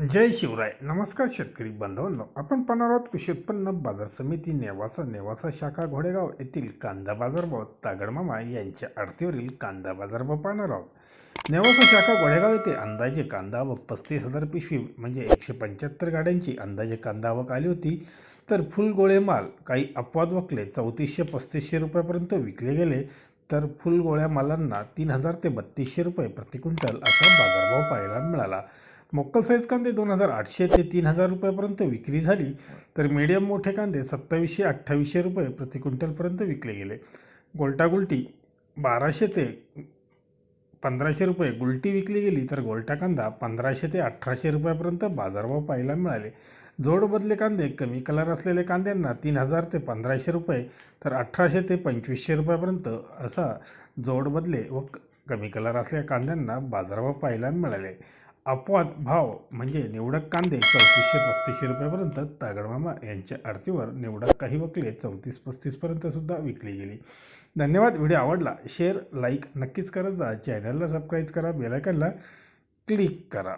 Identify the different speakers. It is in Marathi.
Speaker 1: जय शिवराय. नमस्कार शेतकरी बांधवांनो आपण पाहणार आहोत कृषी उत्पन्न बाजार समिती नेवासा नेवासा शाखा घोडेगाव येथील कांदा बाजारभाव तागडमामा यांच्या आरतीवरील कांदा बाजारभाव पाहणार आहोत. नेवासा शाखा घोडेगाव येथे अंदाजे कांदा आवक पस्तीस हजार पिशवी म्हणजे एकशे पंच्याहत्तर गाड्यांची अंदाजे कांदा आवक आली होती. तर फुलगोळे माल काही अपवाद वकले चौतीसशे पस्तीसशे रुपयापर्यंत विकले गेले. तर फुलगोळ्या मालांना तीन हजार ते बत्तीसशे रुपये प्रति क्विंटल असा बाजारभाव पाहायला मिळाला. मोक्कल साईज कांदे दोन हजार आठशे ते तीन हजार रुपयापर्यंत विक्री झाली तर मीडियम मोठे कांदे सत्तावीसशे अठ्ठावीसशे रुपये प्रति क्विंटलपर्यंत विकले गेले. गोलटागुलटी बाराशे ते पंधराशे रुपये गुलटी विकली गेली तर गोलटा कांदा पंधराशे ते अठराशे रुपयापर्यंत बाजारभाव पाहायला मिळाले. जोडबदले कांदे कमी कलर असलेल्या कांद्यांना तीन हजार ते पंधराशे रुपये तर अठराशे ते पंचवीसशे रुपयापर्यंत असा जोडबदले व क- कमी कलर असलेल्या कांद्यांना बाजारभाव पाहायला मिळाले. अपवाद भाव म्हणजे निवडक कांदे चौतीसशे पस्तीसशे रुपयापर्यंत तागडमामा यांच्या आरतीवर निवडक काही वकले चौतीस पस्तीसपर्यंत सुद्धा विकली गेली. धन्यवाद. व्हिडिओ आवडला शेअर लाईक नक्कीच करत जा चॅनलला सबस्क्राईब करा बेलायकनला क्लिक करा.